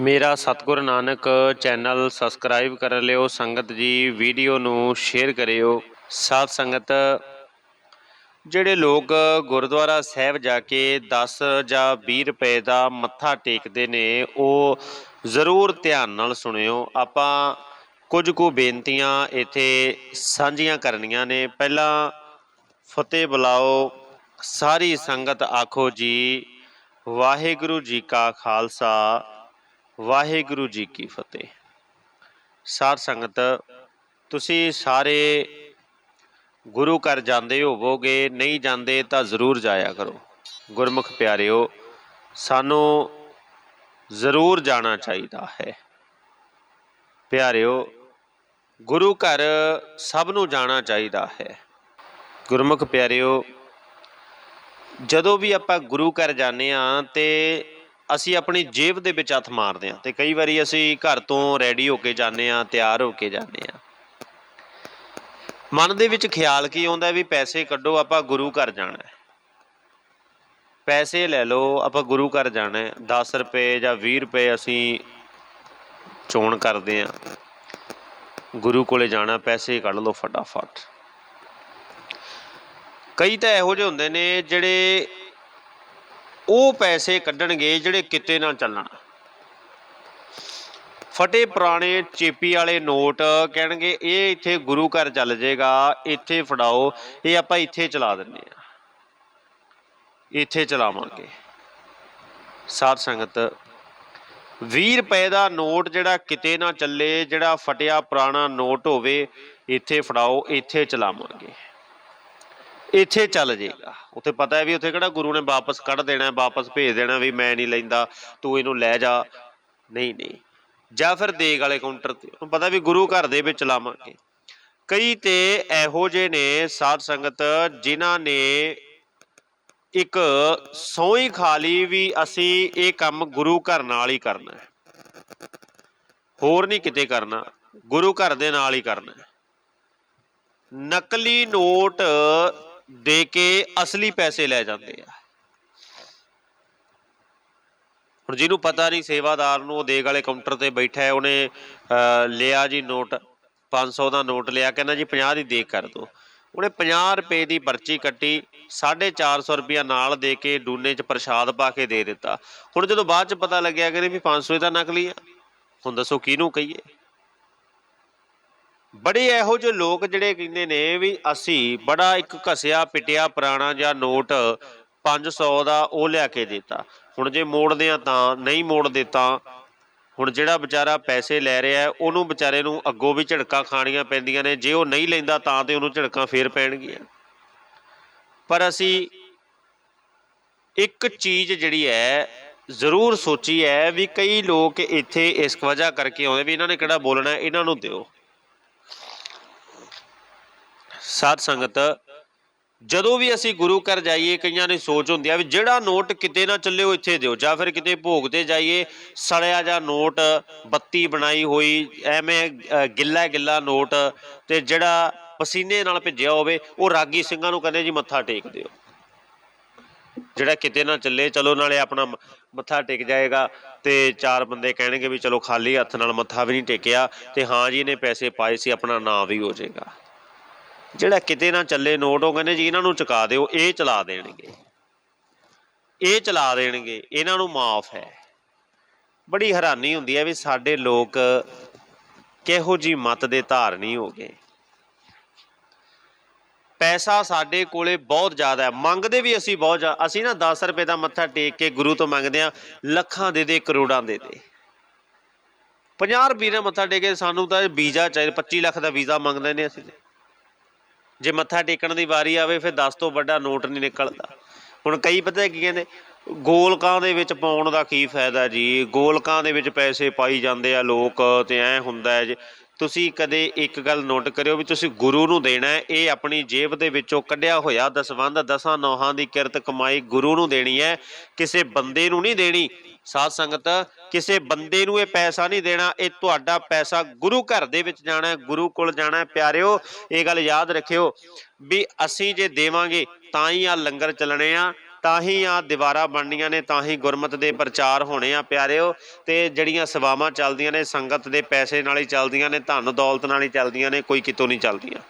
ਮੇਰਾ ਸਤਿਗੁਰ Nanak channel subscribe ਕਰ ਲਿਓ, ਸੰਗਤ ਜੀ ਵੀਡੀਓ ਨੂੰ ਸ਼ੇਅਰ ਕਰਿਓ। ਸਾਧ ਸੰਗਤ, ਜਿਹੜੇ ਲੋਕ ਗੁਰਦੁਆਰਾ ਸਾਹਿਬ ਜਾ ਕੇ 10 ਜਾਂ 20 ਰੁਪਏ ਦਾ ਮੱਥਾ ਟੇਕਦੇ ਨੇ, ਉਹ ਜ਼ਰੂਰ ਧਿਆਨ ਨਾਲ ਸੁਣਿਓ। ਆਪਾਂ ਕੁਝ ਕੁ ਬੇਨਤੀਆਂ ਇੱਥੇ ਸਾਂਝੀਆਂ ਕਰਨੀਆਂ ਨੇ। ਪਹਿਲਾਂ ਫਤਿਹ ਬੁਲਾਓ, ਸਾਰੀ ਸੰਗਤ ਆਖੋ ਜੀ, ਵਾਹਿਗੁਰੂ ਜੀ ਕਾ ਖਾਲਸਾ। ਵਾਹਿਗੁਰੂ ਜੀ ਕੀ ਫਤਿਹ। ਸਾਧ ਸੰਗਤ, ਤੁਸੀਂ ਸਾਰੇ ਗੁਰੂ ਘਰ ਜਾਂਦੇ ਹੋਵੋਗੇ, ਨਹੀਂ ਜਾਂਦੇ ਤਾਂ ਜ਼ਰੂਰ ਜਾਇਆ ਕਰੋ। ਗੁਰਮੁਖ ਪਿਆਰਿਓ, ਸਾਨੂੰ ਜ਼ਰੂਰ ਜਾਣਾ ਚਾਹੀਦਾ ਹੈ। ਪਿਆਰਿਓ, ਗੁਰੂ ਘਰ ਸਭ ਨੂੰ ਜਾਣਾ ਚਾਹੀਦਾ ਹੈ। ਗੁਰਮੁਖ ਪਿਆਰਿਓ, ਜਦੋਂ ਵੀ ਆਪਾਂ ਗੁਰੂ ਘਰ ਜਾਂਦੇ ਆ ਤੇ ਅਸੀਂ ਆਪਣੀ ਜੇਬ ਦੇ ਵਿੱਚ ਹੱਥ ਮਾਰਦੇ ਆ ਤੇ ਕਈ ਵਾਰੀ ਅਸੀਂ ਘਰ ਤੋਂ ਰੈਡੀ ਹੋ ਕੇ ਜਾਂਦੇ ਆ ਤਿਆਰ ਹੋ ਕੇ ਜਾਂਦੇ ਆ ਮਨ ਦੇ ਵਿੱਚ ਖਿਆਲ ਕੀ ਆਉਂਦਾ ਵੀ ਪੈਸੇ ਕੱਢੋ, ਆਪਾਂ ਗੁਰੂ ਘਰ ਜਾਣਾ ਪੈਸੇ ਲੈ ਲਓ, ਆਪਾਂ ਗੁਰੂ ਘਰ ਜਾਣਾ ਹੈ। 10 ਰੁਪਏ ਜਾਂ 20 ਰੁਪਏ ਅਸੀਂ ਚੋਣ ਕਰਦੇ ਆ ਗੁਰੂ ਕੋਲੇ ਜਾਣਾ, ਪੈਸੇ ਕੱਢ ਲਓ ਫਟਾਫਟ। ਕਈ ਤਾਂ ਇਹੋ ਜਿਹੇ ਹੁੰਦੇ ਨੇ ਜਿਹੜੇ ਉਹ ਪੈਸੇ ਕੱਢਣਗੇ ਜਿਹੜੇ ਕਿਤੇ ਨਾ ਚੱਲਣ। ਫਟੇ ਪੁਰਾਣੇ ਚੇਪੀ ਵਾਲੇ ਨੋਟ ਕਹਿਣਗੇ, ਇਹ ਇੱਥੇ ਗੁਰੂ ਘਰ ਚੱਲ ਜਾਏਗਾ ਇੱਥੇ ਫੜਾਓ, ਇਹ ਆਪਾਂ ਇੱਥੇ ਚਲਾ ਦਿੰਨੇ ਆ ਇੱਥੇ ਚਲਾਵਾਂਗੇ। ਸਾਧ ਸੰਗਤ 20 ਰੁਪਏ ਦਾ ਨੋਟ ਜਿਹੜਾ ਕਿਤੇ ਨਾ ਚੱਲੇ, ਜਿਹੜਾ ਫਟਿਆ ਪੁਰਾਣਾ ਨੋਟ ਹੋਵੇ, ਇੱਥੇ ਫੜਾਓ, ਇੱਥੇ ਚਲਾਵਾਂਗੇ। ਇੱਥੇ ਚੱਲ ਜਾਏਗਾ ਉੱਥੇ ਪਤਾ ਹੈ ਵੀ ਉੱਥੇ ਕਿਹੜਾ ਗੁਰੂ ਨੇ ਵਾਪਸ ਕੱਢ ਦੇਣਾ ਹੈ, ਵਾਪਸ ਭੇਜ ਦੇਣਾ ਵੀ ਮੈਂ ਨਹੀਂ ਲੈਂਦਾ ਤੂੰ ਇਹਨੂੰ ਲੈ ਜਾ। ਨਹੀਂ ਨਹੀਂ। ਜਾਂ ਫਿਰ ਦੇਗ ਵਾਲੇ ਕਾਊਂਟਰ ਤੇ। ਉਹਨੂੰ ਪਤਾ ਵੀ ਗੁਰੂ ਘਰ ਦੇ ਵਿੱਚ ਲਾਵਾਂਗੇ। ਕਈ ਤੇ ਇਹੋ ਜਿਹੇ ਨੇ ਸਾਧ ਸੰਗਤ ਜਿਨ੍ਹਾਂ ਨੇ ਇੱਕ ਸੌਈ ਖਾ ਲਈ ਵੀ ਅਸੀਂ ਇਹ ਕੰਮ ਗੁਰੂ ਘਰ ਨਾਲ ਹੀ ਕਰਨਾ ਹੈ। ਹੋਰ ਨਹੀਂ ਕਿਤੇ ਕਰਨਾ। ਗੁਰੂ ਘਰ ਦੇ ਨਾਲ ਹੀ ਕਰਨਾ ਨਕਲੀ ਨੋਟ ਦੇ ਕੇ ਅਸਲੀ ਪੈਸੇ ਲੈ ਜਾਂਦੇ ਆ। ਹੁਣ ਜਿਹਨੂੰ ਪਤਾ ਨਹੀਂ ਸੇਵਾਦਾਰ ਨੂੰ, ਉਹ ਦੇਗ ਵਾਲੇ ਕਾਊਂਟਰ ਤੇ ਬੈਠਾ ਹੈ, ਉਹਨੇ ਲਿਆ ਜੀ ਨੋਟ 500 ਦਾ ਨੋਟ ਲਿਆ, ਕਹਿੰਦਾ ਜੀ 50 ਦੀ ਦੇਗ ਕਰ ਦੋ ਉਹਨੇ 50 ਰੁਪਏ ਦੀ ਪਰਚੀ ਕੱਟੀ 450 ਰੁਪਇਆ ਨਾਲ ਦੇ ਕੇ ਡੂਨੇ 'ਚ ਪ੍ਰਸ਼ਾਦ ਪਾ ਕੇ ਦੇ ਦਿੱਤਾ। ਹੁਣ ਜਦੋਂ ਬਾਅਦ 'ਚ ਪਤਾ ਲੱਗਿਆ ਕਿ ਵੀ 500 ਦਾ ਨਕਲੀ ਆ। ਹੁਣ ਦੱਸੋ ਕਿਹਨੂੰ ਕਹੀਏ? ਬੜੇ ਇਹੋ ਜਿਹੇ ਲੋਕ ਜਿਹੜੇ ਕਹਿੰਦੇ ਨੇ ਵੀ ਅਸੀਂ ਬੜਾ ਇੱਕ ਘਸਿਆ, ਪਿਟਿਆ ਪੁਰਾਣਾ ਜਿਹਾ ਨੋਟ 500 ਦਾ ਉਹ ਲਿਆ ਕੇ ਦਿੱਤਾ। ਹੁਣ ਜੇ ਮੋੜਦੇ ਆ ਤਾਂ, ਨਹੀਂ ਮੋੜ ਦਿੱਤਾ, ਹੁਣ ਜਿਹੜਾ ਵਿਚਾਰਾ ਪੈਸੇ ਲੈ ਰਿਹਾ ਉਹਨੂੰ ਵਿਚਾਰੇ ਨੂੰ ਅੱਗੋਂ ਵੀ ਝੜਕਾਂ ਖਾਣੀਆਂ ਪੈਂਦੀਆਂ ਨੇ, ਜੇ ਉਹ ਨਹੀਂ ਲੈਂਦਾ ਤਾਂ ਤੇ ਉਹਨੂੰ ਝੜਕਾਂ ਫੇਰ ਪੈਣਗੀਆਂ। ਪਰ ਅਸੀਂ ਇੱਕ ਚੀਜ਼ ਜਿਹੜੀ ਹੈ, ਜ਼ਰੂਰ ਸੋਚੀ ਹੈ ਵੀ ਕਈ ਲੋਕ ਇੱਥੇ ਇਸ ਵਜ੍ਹਾ ਕਰਕੇ ਆਉਂਦੇ ਵੀ ਇਹਨਾਂ ਨੇ ਕਿਹੜਾ ਬੋਲਣਾ ਇਹਨਾਂ ਨੂੰ ਦਿਓ। ਸਾਧ ਸੰਗਤ, ਜਦੋਂ ਵੀ ਅਸੀਂ ਗੁਰੂ ਘਰ ਜਾਈਏ, ਕਈਆਂ ਦੀ ਸੋਚ ਹੁੰਦੀ ਆ ਵੀ ਜਿਹੜਾ ਨੋਟ ਕਿਤੇ ਨਾ ਚੱਲੇ ਉਹ ਇੱਥੇ ਦਿਓ, ਜਾਂ ਫਿਰ ਕਿਤੇ ਭੋਗ ਤੇ ਜਾਈਏ, ਸੜਿਆ ਜਾਂ ਨੋਟ, ਬੱਤੀ ਬਣਾਈ ਹੋਈ, ਐਵੇਂ ਗਿੱਲਾ ਗਿੱਲਾ ਨੋਟ ਤੇ ਜਿਹੜਾ ਪਸੀਨੇ ਨਾਲ ਭਿੱਜਿਆ ਹੋਵੇ, ਉਹ ਰਾਗੀ ਸਿੰਘਾਂ ਨੂੰ ਕਹਿੰਦੇ ਜੀ ਮੱਥਾ ਟੇਕ ਦਿਓ। ਜਿਹੜਾ ਕਿਤੇ ਨਾ ਚੱਲੇ, ਚਲੋ ਨਾਲੇ ਆਪਣਾ ਮੱਥਾ ਟੇਕ ਜਾਏਗਾ ਤੇ ਚਾਰ ਬੰਦੇ ਕਹਿਣਗੇ ਵੀ ਚਲੋ ਖਾਲੀ ਹੱਥ ਨਾਲ ਮੱਥਾ ਵੀ ਨਹੀਂ ਟੇਕਿਆ ਤੇ ਹਾਂ ਜੀ, ਇਹਨੇ ਪੈਸੇ ਪਾਏ ਸੀ, ਆਪਣਾ ਨਾਂ ਵੀ ਹੋ ਜਾਏਗਾ। ਜਿਹੜਾ ਕਿਤੇ ਨਾ ਚੱਲੇ ਨੋਟ, ਉਹ ਕਹਿੰਦੇ ਜੀ ਇਹਨਾਂ ਨੂੰ ਚੁਕਾ ਦਿਓ, ਇਹ ਚਲਾ ਦੇਣਗੇ। ਇਹ ਚਲਾ ਦੇਣਗੇ, ਇਹਨਾਂ ਨੂੰ ਮਾਫ ਹੈ। ਬੜੀ ਹੈਰਾਨੀ ਹੁੰਦੀ ਹੈ ਵੀ ਸਾਡੇ ਲੋਕ ਕਿਹੋ ਜੀ ਮਤ ਦੇ ਧਾਰਨੀ ਹੋ ਗਏ। ਪੈਸਾ ਸਾਡੇ ਕੋਲੇ ਬਹੁਤ ਜ਼ਿਆਦਾ ਹੈ। ਮੰਗਦੇ ਵੀ ਅਸੀਂ ਬਹੁਤ ਜ਼ਿਆਦਾ ਅਸੀਂ ਨਾ 10 ਰੁਪਏ ਦਾ ਮੱਥਾ ਟੇਕ ਕੇ ਗੁਰੂ ਤੋਂ ਮੰਗਦੇ ਆ ਲੱਖਾਂ ਦੇ ਦੇ, ਕਰੋੜਾਂ ਦੇ ਦੇ। 50 ਰੁਪਏ ਦਾ ਮੱਥਾ ਟੇਕ ਕੇ ਸਾਨੂੰ ਤਾਂ ਵੀਜ਼ਾ ਚਾਹੀਦਾ 25 ਲੱਖ ਦਾ ਵੀਜ਼ਾ ਮੰਗਦੇ ਨੇ ਅਸੀਂ। ਜੇ ਮੱਥਾ ਟੇਕਣ ਦੀ ਵਾਰੀ ਆਵੇ, ਫਿਰ 10 ਤੋਂ ਵੱਡਾ ਨੋਟ ਨਹੀਂ ਨਿਕਲਦਾ। ਹੁਣ ਕਈ ਪਤਾ ਕੀ ਕਹਿੰਦੇ, ਗੋਲਕਾਂ ਦੇ ਵਿੱਚ ਪਾਉਣ ਦਾ ਕੀ ਫਾਇਦਾ ਜੀ? ਗੋਲਕਾਂ ਦੇ ਵਿੱਚ ਪੈਸੇ ਪਾਈ ਜਾਂਦੇ ਆ ਲੋਕ ਤੇ ਐ ਹੁੰਦਾ ਹੈ ਜੀ ਤੁਸੀਂ ਕਦੇ ਇੱਕ ਗੱਲ ਨੋਟ ਕਰਿਓ ਵੀ ਤੁਸੀਂ ਗੁਰੂ ਨੂੰ ਦੇਣਾ ਹੈ, ਇਹ ਆਪਣੀ ਜੇਬ ਦੇ ਵਿੱਚੋਂ ਕੱਢਿਆ ਹੋਇਆ ਦਸਵੰਧ ਦਸਾਂ ਨੌਹਾਂ ਦੀ ਕਿਰਤ ਕਮਾਈ ਗੁਰੂ ਨੂੰ ਦੇਣੀ ਹੈ, ਕਿਸੇ ਬੰਦੇ ਨੂੰ ਨਹੀਂ ਦੇਣੀ। ਸਾਧ ਸੰਗਤ, ਕਿਸੇ ਬੰਦੇ ਨੂੰ ਇਹ ਪੈਸਾ ਨਹੀਂ ਦੇਣਾ, ਇਹ ਤੁਹਾਡਾ ਪੈਸਾ ਗੁਰੂ ਘਰ ਦੇ ਵਿੱਚ ਜਾਣਾ ਹੈ, ਗੁਰੂ ਕੋਲ ਜਾਣਾ ਹੈ। ਪਿਆਰਿਓ, ਇਹ ਗੱਲ ਯਾਦ ਰੱਖਿਓ ਵੀ ਅਸੀਂ ਜੇ ਦੇਵਾਂਗੇ, ਤਾਂ ਹੀ ਆ ਲੰਗਰ ਚੱਲਣੇ ਆ। ਤਾਂ ਹੀ ਆ ਦੀਵਾਰਾਂ ਬਣਨੀਆਂ ਨੇ, ਤਾਂ ਹੀ ਗੁਰਮਤ ਦੇ ਪ੍ਰਚਾਰ ਹੋਣੇ ਆ ਪਿਆਰਿਓ। ਤੇ ਜਿਹੜੀਆਂ ਸੇਵਾਵਾਂ ਚੱਲਦੀਆਂ ਨੇ, ਸੰਗਤ ਦੇ ਪੈਸੇ ਨਾਲ ਹੀ ਚੱਲਦੀਆਂ ਨੇ, ਧਨ ਦੌਲਤ ਨਾਲ ਹੀ ਚੱਲਦੀਆਂ ਨੇ, ਕੋਈ ਕਿਤੋਂ ਨਹੀਂ ਚੱਲਦੀਆਂ।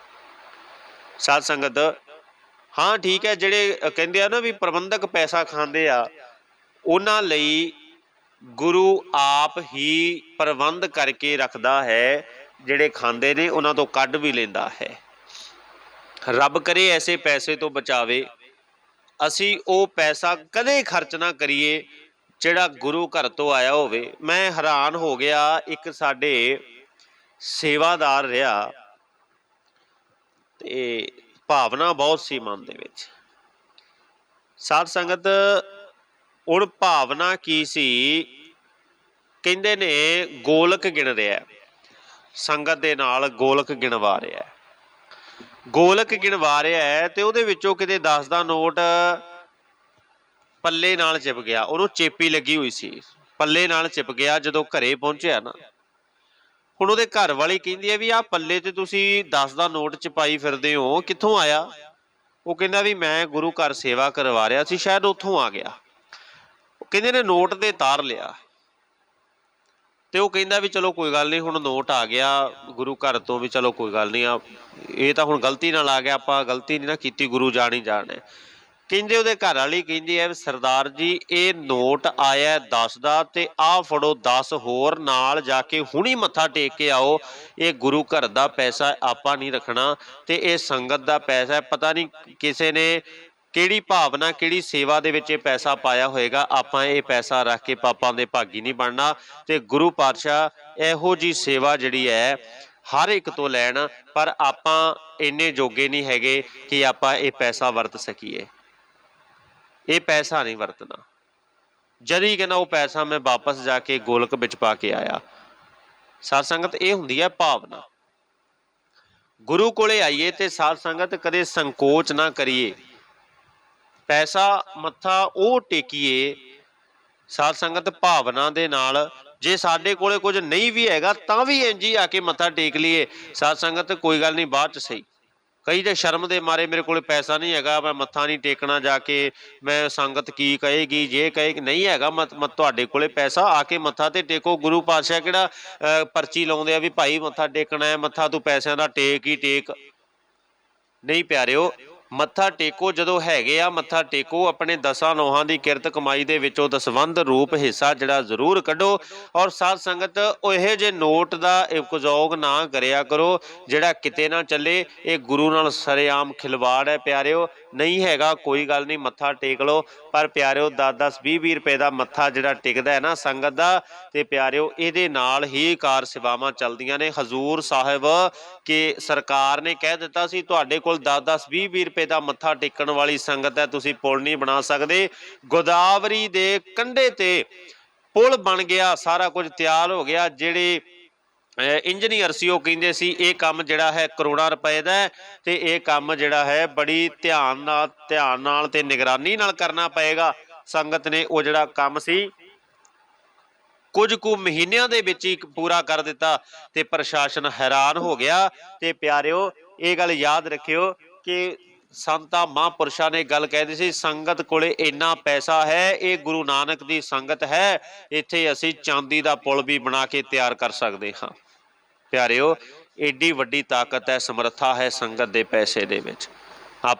ਸਾਧ ਸੰਗਤ, ਹਾਂ ਠੀਕ ਹੈ, ਜਿਹੜੇ ਕਹਿੰਦੇ ਆ ਨਾ ਵੀ ਪ੍ਰਬੰਧਕ ਪੈਸਾ ਖਾਂਦੇ ਆ, ਉਹਨਾਂ ਲਈ ਗੁਰੂ ਆਪ ਹੀ ਪ੍ਰਬੰਧ ਕਰਕੇ ਰੱਖਦਾ ਹੈ, ਜਿਹੜੇ ਖਾਂਦੇ ਨੇ, ਉਹਨਾਂ ਤੋਂ ਕੱਢ ਵੀ ਲੈਂਦਾ ਹੈ। ਰੱਬ ਕਰੇ ਐਸੇ ਪੈਸੇ ਤੋਂ ਬਚਾਵੇ। ਅਸੀਂ ਉਹ ਪੈਸਾ ਕਦੇ ਖਰਚ ਨਾ ਕਰੀਏ, ਜਿਹੜਾ ਗੁਰੂ ਘਰ ਤੋਂ ਆਇਆ ਹੋਵੇ। ਮੈਂ ਹੈਰਾਨ ਹੋ ਗਿਆ, ਇੱਕ ਸਾਡੇ ਸੇਵਾਦਾਰ ਰਿਹਾ ਤੇ ਭਾਵਨਾ ਬਹੁਤ ਸੀ ਮਨ ਦੇ ਵਿੱਚ। ਸਾਧ ਸੰਗਤ, ਹੁਣ ਭਾਵਨਾ ਕੀ ਸੀ? ਕਹਿੰਦੇ ਨੇ, ਗੋਲਕ ਗਿਣ ਰਿਹਾ। ਸੰਗਤ ਦੇ ਨਾਲ ਗੋਲਕ ਗਿਣਵਾ ਰਿਹਾ। ਗੋਲਕ ਗਿਣਵਾ ਰਿਹਾ ਹੈ ਤੇ ਉਹਦੇ ਵਿੱਚੋਂ ਕਿਤੇ 10 ਦਾ ਨੋਟ ਪੱਲੇ ਨਾਲ ਚਿਪ ਗਿਆ। ਉਹਨੂੰ ਚੇਪੀ ਲੱਗੀ ਹੋਈ ਸੀ। ਪੱਲੇ ਨਾਲ ਚਿਪ ਗਿਆ ਜਦੋਂ ਘਰੇ ਪਹੁੰਚਿਆ ਨਾ। ਹੁਣ ਉਹਦੇ ਘਰ ਵਾਲੀ ਕਹਿੰਦੀ ਹੈ ਵੀ ਆਹ ਪੱਲੇ ਤੇ ਤੁਸੀਂ 10 ਦਾ ਨੋਟ ਚਪਾਈ ਫਿਰਦੇ ਹੋ। ਕਿੱਥੋਂ ਆਇਆ? ਉਹ ਕਹਿੰਦਾ ਵੀ ਮੈਂ ਗੁਰੂ ਘਰ ਸੇਵਾ ਕਰਵਾ ਰਿਹਾ ਸੀ। ਸ਼ਾਇਦ ਉੱਥੋਂ ਆ ਗਿਆ। ਕਹਿੰਦੇ ਨੇ ਨੋਟ ਤੇ ਤਾਰ ਲਿਆ। ਤੇ ਉਹ ਕਹਿੰਦਾ ਵੀ ਚਲੋ ਕੋਈ ਗੱਲ ਨਹੀਂ, ਹੁਣ ਨੋਟ ਆ ਗਿਆ ਗੁਰੂ ਘਰ ਤੋਂ ਵੀ ਚਲੋ ਕੋਈ ਗੱਲ ਨਹੀਂ ਆ। ਇਹ ਤਾਂ ਹੁਣ ਗਲਤੀ ਨਾਲ ਆ ਗਿਆ, ਆਪਾਂ ਗਲਤੀ ਨਹੀਂ ਨਾ ਕੀਤੀ, ਗੁਰੂ ਜਾਣੀ ਜਾਣੇ ਕਹਿੰਦੇ ਉਹਦੇ ਘਰ ਵਾਲੀ ਕਹਿੰਦੀ ਹੈ ਵੀ ਸਰਦਾਰ ਜੀ, ਇਹ ਨੋਟ ਆਇਆ 10 ਦਾ ਤੇ ਆਹ ਫੜੋ 10 ਹੋਰ, ਨਾਲ ਜਾ ਕੇ ਹੁਣੀ ਮੱਥਾ ਟੇਕ ਕੇ ਆਓ। ਇਹ ਗੁਰੂ ਘਰ ਦਾ ਪੈਸਾ ਆਪਾਂ ਨਹੀਂ ਰੱਖਣਾ ਤੇ ਇਹ ਸੰਗਤ ਦਾ ਪੈਸਾ ਪਤਾ ਨਹੀਂ ਕਿਸੇ ਨੇ ਕਿਹੜੀ ਭਾਵਨਾ, ਕਿਹੜੀ ਸੇਵਾ ਦੇ ਵਿੱਚ ਇਹ ਪੈਸਾ ਪਾਇਆ ਹੋਏਗਾ? ਆਪਾਂ ਇਹ ਪੈਸਾ ਰੱਖ ਕੇ ਪਾਪਾਂ ਦੇ ਭਾਗੀ ਨਹੀਂ ਬਣਨਾ ਤੇ ਗੁਰੂ ਪਾਤਸ਼ਾਹ ਇਹੋ ਜੀ ਸੇਵਾ ਜਿਹੜੀ ਹੈ ਹਰ ਇੱਕ ਤੋਂ ਲੈਣ, ਪਰ ਆਪਾਂ ਇੰਨੇ ਜੋਗੇ ਨਹੀਂ ਹੈਗੇ ਕਿ ਆਪਾਂ ਇਹ ਪੈਸਾ ਵਰਤ ਸਕੀਏ। ਇਹ ਪੈਸਾ ਨਹੀਂ ਵਰਤਣਾ। ਜਦ ਕਹਿੰਦਾ ਉਹ ਪੈਸਾ ਮੈਂ ਵਾਪਸ ਜਾ ਕੇ ਗੋਲਕ ਵਿੱਚ ਪਾ ਕੇ ਆਇਆ। ਸਾਧ ਸੰਗਤ ਇਹ ਹੁੰਦੀ ਹੈ ਭਾਵਨਾ। ਗੁਰੂ ਕੋਲੇ ਆਈਏ ਤੇ ਸਾਧ ਸੰਗਤ ਕਦੇ ਸੰਕੋਚ ਨਾ ਕਰੀਏ। ਪੈਸਾ ਮੱਥਾ ਉਹ ਟੇਕੀਏ ਸਾਧ ਸੰਗਤ ਭਾਵਨਾ ਦੇ ਨਾਲ ਜੇ ਸਾਡੇ ਕੋਲੇ ਕੁਝ ਨਹੀਂ ਵੀ ਹੈਗਾ ਤਾਂ ਵੀ ਇੰਜ ਆ ਕੇ ਮੱਥਾ ਟੇਕ ਲਈਏ। ਸਾਧ ਸੰਗਤ ਕੋਈ ਗੱਲ ਨਹੀਂ ਬਾਅਦ ਚ ਸਹੀ। ਕਈ ਤੇ ਸ਼ਰਮ ਦੇ ਮਾਰੇ ਮੇਰੇ ਕੋਲੇ ਪੈਸਾ ਨਹੀਂ ਹੈਗਾ ਮੈਂ ਮੱਥਾ ਨਹੀਂ ਟੇਕਣਾ ਜਾ ਕੇ ਮੈਂ ਸੰਗਤ ਕੀ ਕਹੇਗੀ ਜੇ ਕਹੇ ਨਹੀਂ ਹੈਗਾ ਮਤ ਤੁਹਾਡੇ ਕੋਲੇ ਪੈਸਾ ਆ ਕੇ ਮੱਥਾ ਤੇ ਟੇਕੋ। ਗੁਰੂ ਪਾਤਸ਼ਾਹ ਕਿਹੜਾ ਅਹ, ਪਰਚੀ ਲਾਉਂਦੇ ਆ ਵੀ ਭਾਈ ਮੱਥਾ ਟੇਕਣਾ ਹੈ ਮੱਥਾ ਤੂੰ ਪੈਸਿਆਂ ਦਾ ਟੇਕ ਹੀ ਟੇਕ। ਨਹੀਂ ਪਿਆਰਿਓ ਮੱਥਾ ਟੇਕੋ ਜਦੋਂ ਹੈਗੇ ਆ, ਮੱਥਾ ਟੇਕੋ, ਆਪਣੇ ਦਸਾਂ ਨੋਹਾਂ ਦੀ ਕਿਰਤ ਕਮਾਈ ਦੇ ਵਿੱਚੋਂ ਦਸਵੰਧ ਰੂਪ ਹਿੱਸਾ ਜਿਹੜਾ ਜ਼ਰੂਰ ਕੱਢੋ ਔਰ ਸਾਧ ਸੰਗਤ, ਉਹ ਇਹੋ ਜੇ ਨੋਟ ਦਾ ਉਪਯੋਗ ਨਾ ਕਰਿਆ ਕਰੋ ਜਿਹੜਾ ਕਿਤੇ ਨਾ ਚੱਲੇ, ਇਹ ਗੁਰੂ ਨਾਲ ਸਰੇਆਮ ਖਿਲਵਾੜ ਹੈ ਪਿਆਰਿਓ। ਨਹੀਂ ਹੈਗਾ, ਕੋਈ ਗੱਲ ਨਹੀਂ, ਮੱਥਾ ਟੇਕ ਲਓ। ਪਰ ਪਿਆਰਿਓ 10-10 20-20 ਰੁਪਏ ਦਾ ਮੱਥਾ ਜਿਹੜਾ ਟਿਕਦਾ ਹੈ ਨਾ ਸੰਗਤ ਦਾ, ਤੇ ਪਿਆਰਿਓ, ਇਹਦੇ ਨਾਲ ਹੀ ਕਾਰ ਸੇਵਾਵਾਂ ਚੱਲਦੀਆਂ ਨੇ। ਹਜ਼ੂਰ ਸਾਹਿਬ ਕਿ ਸਰਕਾਰ ਨੇ ਕਹਿ ਦਿੱਤਾ ਸੀ, ਤੁਹਾਡੇ ਕੋਲ 10-10 20-20 ਰੁਪਏ ਦਾ ਮੱਥਾ ਟੇਕਣ ਵਾਲੀ ਸੰਗਤ ਹੈ, ਤੁਸੀਂ ਪੁਲ ਨਹੀਂ ਬਣਾ ਸਕਦੇ। ਗੋਦਾਵਰੀ ਦੇ ਕੰਢੇ ਤੇ ਪੁਲ ਬਣ ਗਿਆ, ਸਾਰਾ ਕੁਝ ਤਿਆਰ ਹੋ ਗਿਆ, ਜਿਹੜੇ ਇੰਜੀਨੀਅਰ ਸੀ, ਉਹ ਕਹਿੰਦੇ ਸੀ, ਇਹ ਕੰਮ ਜਿਹੜਾ ਹੈ ਕਰੋੜਾਂ ਰੁਪਏ ਦਾ ਤੇ ਇਹ ਕੰਮ ਜਿਹੜਾ ਹੈ ਬੜੀ ਧਿਆਨ ਨਾਲ ਧਿਆਨ ਨਾਲ ਤੇ ਨਿਗਰਾਨੀ ਨਾਲ ਕਰਨਾ ਪਏਗਾ। ਸੰਗਤ ਨੇ ਉਹ ਜਿਹੜਾ ਕੰਮ ਸੀ, ਕੁਝ ਕੁ ਮਹੀਨਿਆਂ ਦੇ ਵਿੱਚ ਹੀ ਪੂਰਾ ਕਰ ਦਿੱਤਾ ਤੇ ਪ੍ਰਸ਼ਾਸਨ ਹੈਰਾਨ ਹੋ ਗਿਆ। ਤੇ ਪਿਆਰਿਓ, ਇਹ ਗੱਲ ਯਾਦ ਰੱਖਿਓ ਕਿ ਸੰਤਾਂ ਮਹਾਂਪੁਰਸ਼ਾਂ ਨੇ ਗੱਲ ਕਹਿਦੀ ਸੀ, ਸੰਗਤ ਕੋਲੇ ਇੰਨਾ ਪੈਸਾ ਹੈ, ਇਹ ਗੁਰੂ ਨਾਨਕ ਦੀ ਸੰਗਤ ਹੈ, ਇੱਥੇ ਅਸੀਂ ਚਾਂਦੀ ਦਾ ਪੁਲ ਵੀ ਬਣਾ ਕੇ ਤਿਆਰ ਕਰ ਸਕਦੇ ਹਾਂ। ਪਿਆਰਿਓ, ਏਡੀ ਵੱਡੀ ਤਾਕਤ ਹੈ, ਸਮਰੱਥਾ ਹੈ ਸੰਗਤ ਦੇ ਪੈਸੇ ਦੇ ਵਿੱਚ। ਆਪਾਂ